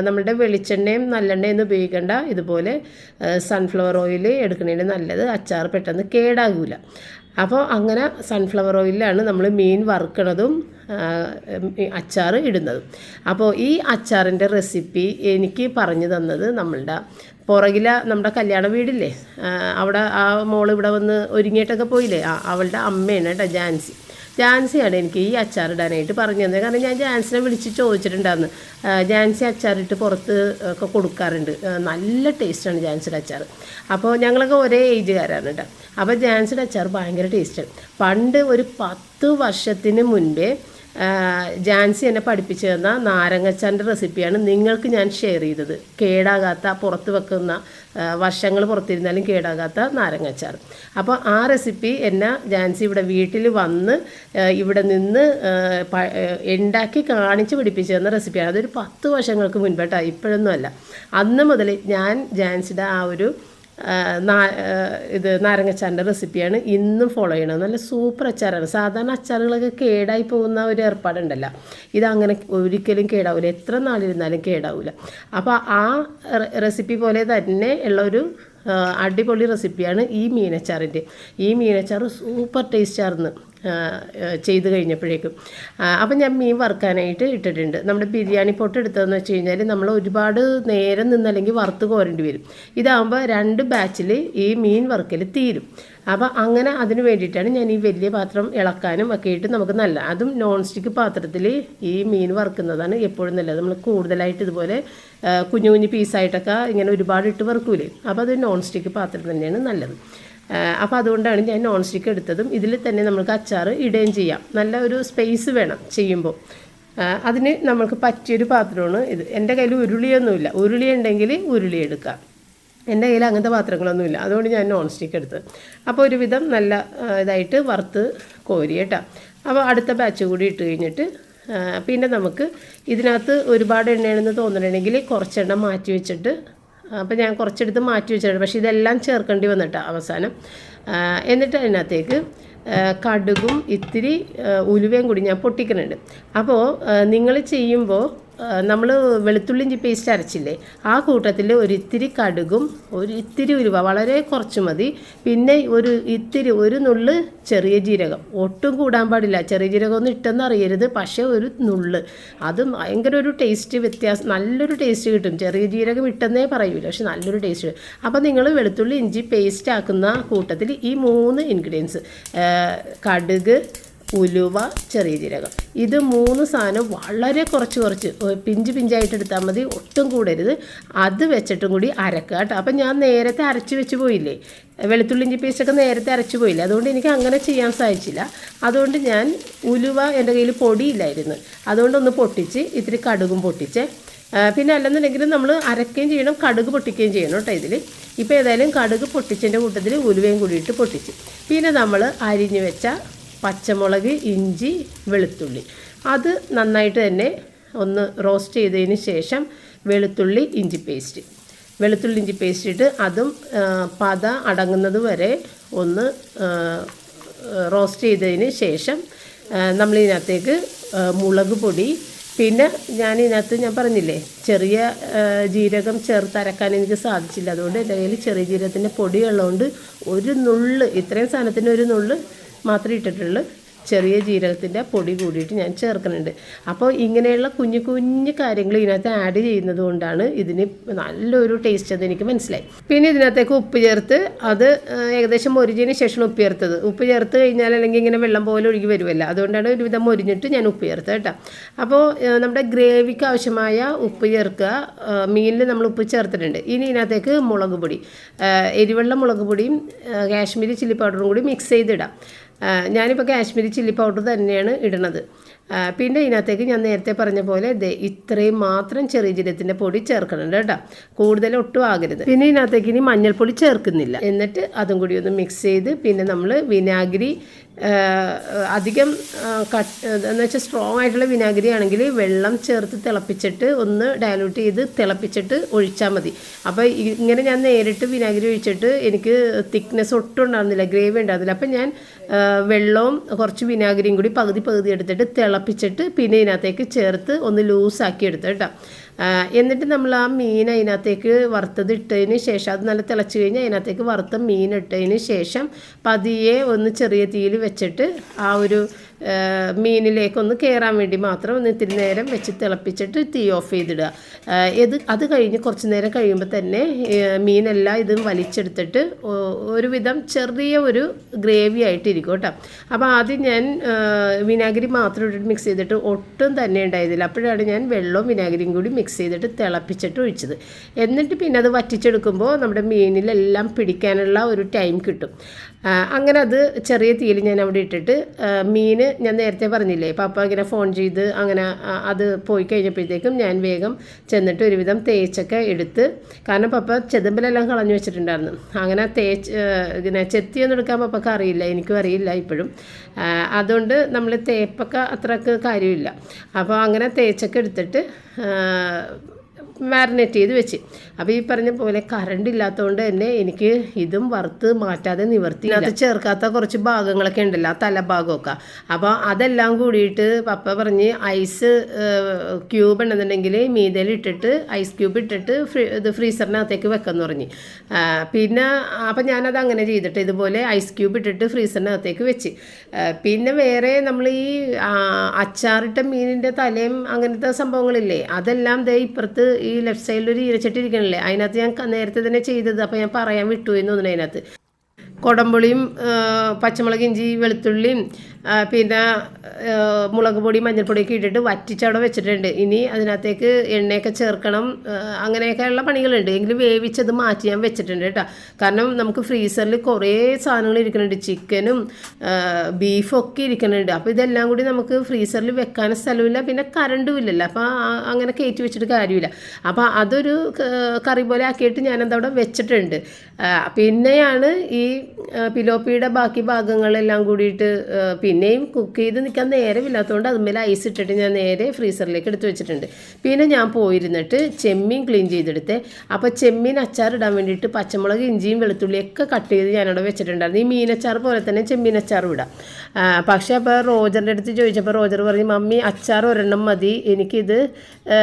നമ്മളുടെ വെളിച്ചെണ്ണയും നല്ലെണ്ണയും ഉപയോഗിക്കേണ്ട. ഇതുപോലെ സൺഫ്ലവർ ഓയിൽ എടുക്കണേന് നല്ലത്. അച്ചാർ പെട്ടെന്ന് കേടാകില്ല അപ്പോൾ അങ്ങനെ സൺഫ്ലവർ ഓയിലാണ് നമ്മൾ മീൻ വറുക്കണതും അച്ചാർ ഇടുന്നതും. അപ്പോൾ ഈ അച്ചാറിന്റെ റെസിപ്പി എനിക്ക് പറഞ്ഞു തന്നത് നമ്മളുടെ പുറകില നമ്മുടെ കല്യാണ വീടില്ലേ? അവിടെ ആ മോൾ ഇവിടെ വന്ന് ഒരുങ്ങിയിട്ടൊക്കെ പോയില്ലേ? അവളുടെ അമ്മയാണ് കേട്ടോ ജാൻസി. ജാൻസിയാണ് എനിക്ക് ഈ അച്ചാർ ഇടാനായിട്ട് പറഞ്ഞു തന്നത് കാരണം ഞാൻ ജാൻസിനെ വിളിച്ച് ചോദിച്ചിട്ടുണ്ടായിരുന്നു. ജാൻസി അച്ചാറിട്ട് പുറത്ത് ഒക്കെ കൊടുക്കാറുണ്ട്. നല്ല ടേസ്റ്റാണ് ജാൻസിയുടെ അച്ചാർ. അപ്പോൾ ഞങ്ങളൊക്കെ ഒരേ ഏജുകാരാണ് കേട്ടോ. അപ്പോൾ ജാൻസിയുടെ അച്ചാർ ഭയങ്കര ടേസ്റ്റാണ്. പണ്ട് ഒരു പത്ത് വർഷത്തിന് മുൻപേ ജാൻസി എന്നെ പഠിപ്പിച്ചു തന്ന നാരങ്ങച്ചാറിന്റെ റെസിപ്പിയാണ് നിങ്ങൾക്ക് ഞാൻ ഷെയർ ചെയ്തത്. കേടാകാത്ത പുറത്ത് വെക്കുന്ന വർഷങ്ങൾ പുറത്തിരുന്നാലും കേടാകാത്ത നാരങ്ങച്ചാർ അപ്പോൾ ആ റെസിപ്പി എന്നെ ജാൻസി ഇവിടെ വീട്ടിൽ വന്ന് ഇവിടെ നിന്ന് ഉണ്ടാക്കി കാണിച്ച് പിടിപ്പിച്ച് തന്ന റെസിപ്പിയാണ്. അതൊരു പത്ത് വർഷങ്ങൾക്ക് മുൻപേട്ടാ ഇപ്പോഴൊന്നുമല്ല അന്ന് മുതൽ ഞാൻ ജാൻസിയുടെ ആ ഒരു ഇത് നാരങ്ങച്ചാറിന്റെ റെസിപ്പിയാണ് ഇന്നും ഫോളോ ചെയ്യണത് നല്ല സൂപ്പർ അച്ചാറാണ്. സാധാരണ അച്ചാറുകളൊക്കെ കേടായി പോകുന്ന ഒരു ഏർപ്പാടുണ്ടല്ലോ. ഇതങ്ങനെ ഒരിക്കലും കേടാവില്ല എത്ര നാളിരുന്നാലും കേടാവില്ല അപ്പോൾ ആ റെസിപ്പി പോലെ തന്നെ ഉള്ളൊരു അടിപൊളി റെസിപ്പിയാണ് ഈ മീനച്ചാറിന്റെ. ഈ മീനച്ചാറ് സൂപ്പർ ടേസ്റ്റായിരുന്നു ചെയ്ത് കഴിഞ്ഞപ്പോഴേക്കും. അപ്പം ഞാൻ മീൻ വറുക്കാനായിട്ട് ഇട്ടിട്ടുണ്ട്. നമ്മുടെ ബിരിയാണി പൊട്ട് എടുത്തതെന്ന് വെച്ച് കഴിഞ്ഞാൽ നമ്മൾ ഒരുപാട് നേരം നിന്നല്ലെങ്കിൽ വറുത്ത് കോരേണ്ടി വരും. ഇതാകുമ്പോൾ രണ്ട് ബാച്ചിൽ ഈ മീൻ വറുക്കൽ തീരും. അപ്പോൾ അങ്ങനെ അതിന് വേണ്ടിയിട്ടാണ് ഞാൻ ഈ വലിയ പാത്രം ഇളക്കാനും ഒക്കെ ഇട്ട് നമുക്ക് നല്ല അതും നോൺ സ്റ്റിക്ക് പാത്രത്തിൽ ഈ മീൻ വറുക്കുന്നതാണ് എപ്പോഴും നല്ലത്. നമ്മൾ കൂടുതലായിട്ട് ഇതുപോലെ കുഞ്ഞു കുഞ്ഞു പീസായിട്ടൊക്കെ ഇങ്ങനെ ഒരുപാട് ഇട്ട് വറുക്കൂലേ? അപ്പോൾ അത് നോൺ സ്റ്റിക്ക് പാത്രം തന്നെയാണ് നല്ലത്. അപ്പോൾ അതുകൊണ്ടാണ് ഞാൻ നോൺ സ്റ്റിക്ക് എടുത്തതും. ഇതിൽ തന്നെ നമുക്ക് അച്ചാർ ഇടുകയും ചെയ്യാം. നല്ല ഒരു സ്പേസ് വേണം ചെയ്യുമ്പോൾ. അതിന് നമുക്ക് പറ്റിയൊരു പാത്രമാണ് ഇത്. എന്റെ കയ്യിൽ ഉരുളിയൊന്നുമില്ല. ഉരുളി ഉണ്ടെങ്കിൽ ഉരുളി എടുക്കാം. എന്റെ കയ്യിൽ അങ്ങനത്തെ പാത്രങ്ങളൊന്നുമില്ല. അതുകൊണ്ട് ഞാൻ നോൺ സ്റ്റിക്ക് എടുത്തത് അപ്പോൾ ഒരുവിധം നല്ല ഇതായിട്ട് വറുത്ത് കോരി കേട്ടോ. അപ്പോൾ അടുത്ത ബാച്ച് കൂടി ഇട്ട് കഴിഞ്ഞിട്ട് പിന്നെ നമുക്ക് ഇതിനകത്ത് ഒരുപാട് എണ്ണയാണെന്ന് തോന്നണമെങ്കിൽ കുറച്ചെണ്ണ മാറ്റി വെച്ചിട്ട് അപ്പോൾ ഞാൻ കുറച്ചെടുത്ത് മാറ്റി വെച്ചിട്ടുണ്ട്. പക്ഷേ ഇതെല്ലാം ചേർക്കേണ്ടി വന്നിട്ടാണ് അവസാനം. എന്നിട്ട് അതിനകത്തേക്ക് കടുകും ഇത്തിരി ഉലുവയും കൂടി ഞാൻ പൊട്ടിക്കുന്നുണ്ട് അപ്പോൾ നിങ്ങൾ ചെയ്യുമ്പോൾ നമ്മൾ വെളുത്തുള്ളി ഇഞ്ചി പേസ്റ്റ് അരച്ചില്ലേ? ആ കൂട്ടത്തിൽ ഒരു ഇത്തിരി കടുകും ഒരു ഇത്തിരി ഉരുവ വളരെ കുറച്ച് മതി. പിന്നെ ഒരു ഇത്തിരി ഒരു നുള്ള് ചെറിയ ജീരകം. ഒട്ടും കൂടാൻ പാടില്ല. ചെറിയ ജീരകം ഒന്നും ഇട്ടെന്ന് അറിയരുത് പക്ഷേ ഒരു നുള്ള്. അത് ഭയങ്കര ഒരു ടേസ്റ്റ് വ്യത്യാസം നല്ലൊരു ടേസ്റ്റ് കിട്ടും. ചെറിയ ജീരകം ഇട്ടെന്നേ പറയൂല പക്ഷെ നല്ലൊരു ടേസ്റ്റ് അപ്പോൾ നിങ്ങൾ വെളുത്തുള്ളി ഇഞ്ചി പേസ്റ്റ് ആക്കുന്ന കൂട്ടത്തിൽ ഈ മൂന്ന് ഇൻഗ്രീഡിയൻസ് കടുക് ഉലുവ ചെറിയ ജീരകം. ഇത് മൂന്ന് സാധനം വളരെ കുറച്ച് കുറച്ച് പിഞ്ച് പിഞ്ചായിട്ട് എടുത്താൽ മതി ഒട്ടും കൂടരുത്. അത് വെച്ചിട്ടും കൂടി അരക്കുക കേട്ടോ. അപ്പം ഞാൻ നേരത്തെ അരച്ച് വെച്ച് പോയില്ലേ? വെളുത്തുള്ളി ഇഞ്ചി പേസ്റ്റൊക്കെ നേരത്തെ അരച്ച് പോയില്ലേ? അതുകൊണ്ട് എനിക്ക് അങ്ങനെ ചെയ്യാൻ സാധിച്ചില്ല. അതുകൊണ്ട് ഞാൻ ഉലുവ എന്റെ കയ്യിൽ പൊടിയില്ലായിരുന്നു. അതുകൊണ്ടൊന്ന് പൊട്ടിച്ച് ഇത്തിരി കടുകും പൊട്ടിച്ച്. പിന്നെ അല്ലെന്നുണ്ടെങ്കിൽ നമ്മൾ അരക്കുകയും ചെയ്യണം കടുക് പൊട്ടിക്കുകയും ചെയ്യണം കേട്ടോ ഇതിൽ ഇപ്പോൾ ഏതായാലും കടുക് പൊട്ടിച്ചതിന്റെ കൂട്ടത്തിൽ ഉലുവയും കൂടിയിട്ട് പൊട്ടിച്ച്. പിന്നെ നമ്മൾ അരിഞ്ഞു വെച്ച പച്ചമുളക് ഇഞ്ചി വെളുത്തുള്ളി. അത് നന്നായിട്ട് തന്നെ ഒന്ന് റോസ്റ്റ് ചെയ്തതിന് ശേഷം വെളുത്തുള്ളി ഇഞ്ചി പേസ്റ്റ്. വെളുത്തുള്ളി ഇഞ്ചി പേസ്റ്റ് ഇട്ട് അതും പത അടങ്ങുന്നത് വരെ ഒന്ന് റോസ്റ്റ് ചെയ്തതിന് ശേഷം നമ്മളിതിനകത്തേക്ക് മുളക് പൊടി. പിന്നെ ഞാൻ ഇതിനകത്ത് ഞാൻ പറഞ്ഞില്ലേ ചെറിയ ജീരകം ചേർത്ത് അരക്കാൻ എനിക്ക് സാധിച്ചില്ല. അതുകൊണ്ട് എന്റെ കയ്യിൽ ചെറിയ ജീരകത്തിന്റെ പൊടി ഉള്ളതുകൊണ്ട് ഒരു നുള്ള് ഇത്രയും സാധനത്തിന് ഒരു നുള്ള് മാത്രമേ ഇട്ടിട്ടുള്ളൂ. ചെറിയ ജീരകത്തിന്റെ പൊടി കൂടിയിട്ട് ഞാൻ ചേർക്കുന്നുണ്ട് അപ്പോൾ ഇങ്ങനെയുള്ള കുഞ്ഞു കുഞ്ഞു കാര്യങ്ങൾ ഇതിനകത്ത് ആഡ് ചെയ്യുന്നത് കൊണ്ടാണ് ഇതിന് നല്ലൊരു ടേസ്റ്റ് അത് എനിക്ക് മനസ്സിലായി. പിന്നെ ഇതിനകത്തേക്ക് ഉപ്പ് ചേർത്ത് അത് ഏകദേശം മൊരിഞ്ഞതിന് ശേഷം ഉപ്പ് ചേർത്തത്. ഉപ്പ് ചേർത്ത് കഴിഞ്ഞാൽ അല്ലെങ്കിൽ ഇങ്ങനെ വെള്ളം പോലെ ഒഴുകി വരുമല്ലോ അതുകൊണ്ടാണ് ഒരുവിധം മൊരിഞ്ഞിട്ട് ഞാൻ ഉപ്പ് ചേർത്തത് കേട്ടോ. അപ്പോൾ നമ്മുടെ ഗ്രേവിക്ക് ആവശ്യമായ ഉപ്പ് ചേർക്കുക. മീനിൽ നമ്മൾ ഉപ്പ് ചേർത്തിട്ടുണ്ട്. ഇനി ഇതിനകത്തേക്ക് മുളക് പൊടി. എരിവെള്ള മുളക് പൊടിയും കാശ്മീരി ചില്ലി പൗഡറും കൂടി മിക്സ് ചെയ്തിടാം. ഞാനിപ്പോൾ കാശ്മീരി ചില്ലി പൗഡർ തന്നെയാണ് ഇടുന്നത് പിന്നെ ഇതിനകത്തേക്ക് ഞാൻ നേരത്തെ പറഞ്ഞ പോലെ ഇത്രയും മാത്രം ചെറിയ ജീരകത്തിന്റെ പൊടി ചേർക്കണം കേട്ടോ. കൂടുതൽ ഒട്ടും ആകരുത്. പിന്നെ ഇതിനകത്തേക്ക് ഇനി മഞ്ഞൾപ്പൊടി ചേർക്കുന്നില്ല. എന്നിട്ട് അതും കൂടി ഒന്ന് മിക്സ് ചെയ്ത് പിന്നെ നമ്മൾ വിനാഗിരി അധികം കട്ട് എന്ന് വെച്ചാൽ സ്ട്രോങ് ആയിട്ടുള്ള വിനാഗിരി ആണെങ്കിൽ വെള്ളം ചേർത്ത് തിളപ്പിച്ചിട്ട് ഒന്ന് ഡയലൂട്ട് ചെയ്ത് തിളപ്പിച്ചിട്ട് ഒഴിച്ചാൽ മതി. അപ്പോൾ ഇങ്ങനെ ഞാൻ നേരിട്ട് വിനാഗിരി ഒഴിച്ചിട്ട് എനിക്ക് തിക്നെസ് ഒട്ടും ഉണ്ടാകുന്നില്ല ഗ്രേവി ഉണ്ടാകുന്നില്ല അപ്പം ഞാൻ വെള്ളവും കുറച്ച് വിനാഗിരിയും കൂടി പകുതി പകുതി എടുത്തിട്ട് തിളപ്പിച്ചിട്ട് പിന്നെ ഇതിനകത്തേക്ക് ചേർത്ത് ഒന്ന് ലൂസാക്കി എടുത്ത് കേട്ടോ. എന്നിട്ട് നമ്മൾ ആ മീൻ അതിനകത്തേക്ക് വറുത്തത് ഇട്ടതിന് ശേഷം അത് നല്ല തിളച്ച് കഴിഞ്ഞ് അതിനകത്തേക്ക് വറുത്ത മീൻ ഇട്ടതിന് ശേഷം പതിയെ ഒന്ന് ചെറിയ തീയിൽ വെച്ചിട്ട് ആ ഒരു മീനിലേക്കൊന്ന് കയറാൻ വേണ്ടി മാത്രം ഒന്ന് ഇത്തിരി നേരം വെച്ച് തിളപ്പിച്ചിട്ട് തീ ഓഫ് ചെയ്തിടുക. ഇത് അത് കഴിഞ്ഞ് കുറച്ച് നേരം കഴിയുമ്പോൾ തന്നെ മീനെല്ലാം ഇതും വലിച്ചെടുത്തിട്ട് ഒരുവിധം ചെറിയ ഒരു ഗ്രേവി ആയിട്ടിരിക്കും കേട്ടോ. അപ്പോൾ ആദ്യം ഞാൻ വിനാഗിരി മാത്രം ഇട്ടിട്ട് മിക്സ് ചെയ്തിട്ട് ഒട്ടും തന്നെ ഉണ്ടായതില്ല അപ്പോഴാണ് ഞാൻ വെള്ളവും വിനാഗിരിയും കൂടി മിക്സ് ചെയ്തിട്ട് തിളപ്പിച്ചിട്ട് ഒഴിച്ചത്. എന്നിട്ട് പിന്നെ അത് വറ്റിച്ചെടുക്കുമ്പോൾ നമ്മുടെ മീനിലെല്ലാം പിടിക്കാനുള്ള ഒരു ടൈം കിട്ടും. അങ്ങനെ അത് ചെറിയ തീയിൽ ഞാൻ അവിടെ ഇട്ടിട്ട് മീൻ ഞാൻ നേരത്തെ പറഞ്ഞില്ലേ പപ്പ ഇങ്ങനെ ഫോൺ ചെയ്ത് അങ്ങനെ അത് പോയി കഴിഞ്ഞപ്പോഴത്തേക്കും ഞാൻ വേഗം ചെന്നിട്ട് ഒരുവിധം തേച്ചൊക്കെ എടുത്ത് കാരണം പപ്പ ചെതുമ്പലെല്ലാം കളഞ്ഞു വെച്ചിട്ടുണ്ടായിരുന്നു. അങ്ങനെ തേച്ച് ഇങ്ങനെ ചെത്തിയൊന്നും എടുക്കാൻ പപ്പക്ക് അറിയില്ല എനിക്കും അറിയില്ല ഇപ്പോഴും. അതുകൊണ്ട് നമ്മൾ തേപ്പൊക്കെ അത്രയ്ക്ക് കാര്യമില്ല. അപ്പോൾ അങ്ങനെ തേച്ചൊക്കെ എടുത്തിട്ട് മാരിനേറ്റ് ചെയ്ത് വെച്ച്. അപ്പോൾ ഈ പറഞ്ഞ പോലെ കറണ്ട് ഇല്ലാത്തതുകൊണ്ട് തന്നെ എനിക്ക് ഇതും വറുത്ത് മാറ്റാതെ നിവർത്തി. അത് ചേർക്കാത്ത കുറച്ച് ഭാഗങ്ങളൊക്കെ ഉണ്ടല്ലോ ആ തലഭാഗമൊക്കെ അപ്പോൾ അതെല്ലാം കൂടിയിട്ട് പപ്പ പറഞ്ഞ് ഐസ് ക്യൂബ് ഉണ്ടെന്നുണ്ടെങ്കിൽ മീതയിൽ ഇട്ടിട്ട് ഐസ് ക്യൂബ് ഇട്ടിട്ട് ഫ്രീ ഇത് ഫ്രീസറിനകത്തേക്ക് വെക്കാമെന്ന് പറഞ്ഞ്. പിന്നെ അപ്പം ഞാനത് അങ്ങനെ ചെയ്തിട്ട് ഇതുപോലെ ഐസ് ക്യൂബ് ഇട്ടിട്ട് ഫ്രീസറിനകത്തേക്ക് വെച്ച്. പിന്നെ വേറെ നമ്മൾ ഈ അച്ചാറിട്ട മീനിന്റെ തലയും അങ്ങനത്തെ സംഭവങ്ങളില്ലേ അതെല്ലാം ദേ ഇപ്പുറത്ത് ഈ ലെഫ്റ്റ് സൈഡിൽ ഒരു ഈരച്ചട്ടി ഇരിക്കണില്ലേ? അതിനകത്ത് ഞാൻ നേരത്തെ തന്നെ ചെയ്തത്. അപ്പോൾ ഞാൻ പറയാൻ വിട്ടു എന്ന് തോന്നുന്നു അതിനകത്ത്. കുടമ്പുളിയും ആ, പച്ചമുളക് ഇഞ്ചി വെളുത്തുള്ളിയും പിന്നെ മുളക് പൊടി മഞ്ഞൾപ്പൊടിയൊക്കെ ഇട്ടിട്ട് വറ്റിച്ചവിടെ വെച്ചിട്ടുണ്ട്. ഇനി അതിനകത്തേക്ക് എണ്ണയൊക്കെ ചേർക്കണം. അങ്ങനെയൊക്കെയുള്ള പണികളുണ്ട്. എങ്കിലും വേവിച്ചത് മാറ്റി ഞാൻ വെച്ചിട്ടുണ്ട് കേട്ടോ. കാരണം നമുക്ക് ഫ്രീസറിൽ കുറേ സാധനങ്ങൾ ഇരിക്കുന്നുണ്ട്. ചിക്കനും ബീഫും ഒക്കെ ഇരിക്കുന്നുണ്ട്. അപ്പോൾ ഇതെല്ലാം കൂടി നമുക്ക് ഫ്രീസറിൽ വെക്കാൻ സ്ഥലമില്ല. പിന്നെ കറണ്ടും ഇല്ലല്ലോ. അപ്പോൾ അങ്ങനെ കയറ്റി വെച്ചിട്ട് കാര്യമില്ല. അപ്പോൾ അതൊരു കറി പോലെ ആക്കിയിട്ട് ഞാനത് അവിടെ വെച്ചിട്ടുണ്ട് പിന്നെയാണ് ഈ പിലോപ്പിയുടെ ബാക്കി ഭാഗങ്ങളെല്ലാം കൂടിയിട്ട് പിന്നെയും കുക്ക് ചെയ്ത് നിൽക്കാൻ നേരമില്ലാത്തതുകൊണ്ട് അതുമേലെ ഐസ് ഇട്ടിട്ട് ഞാൻ നേരെ ഫ്രീസറിലേക്ക് എടുത്ത് വെച്ചിട്ടുണ്ട്. പിന്നെ ഞാൻ പോയിരുന്നിട്ട് ചെമ്മീൻ ക്ലീൻ ചെയ്തെടുത്തേ. അപ്പോൾ ചെമ്മീൻ അച്ചാർ ഇടാൻ വേണ്ടിയിട്ട് പച്ചമുളക് ഇഞ്ചിയും വെളുത്തുള്ളിയൊക്കെ കട്ട് ചെയ്ത് ഞാനവിടെ വെച്ചിട്ടുണ്ടായിരുന്നു. ഈ മീനച്ചാർ പോലെ തന്നെ ചെമ്മീൻ അച്ചാർ ഇടാം. പക്ഷേ അപ്പോൾ റോജറിന്റെ അടുത്ത് ചോദിച്ചപ്പോൾ റോജർ പറഞ്ഞു മമ്മി അച്ചാർ ഒരെണ്ണം മതി. എനിക്കിത്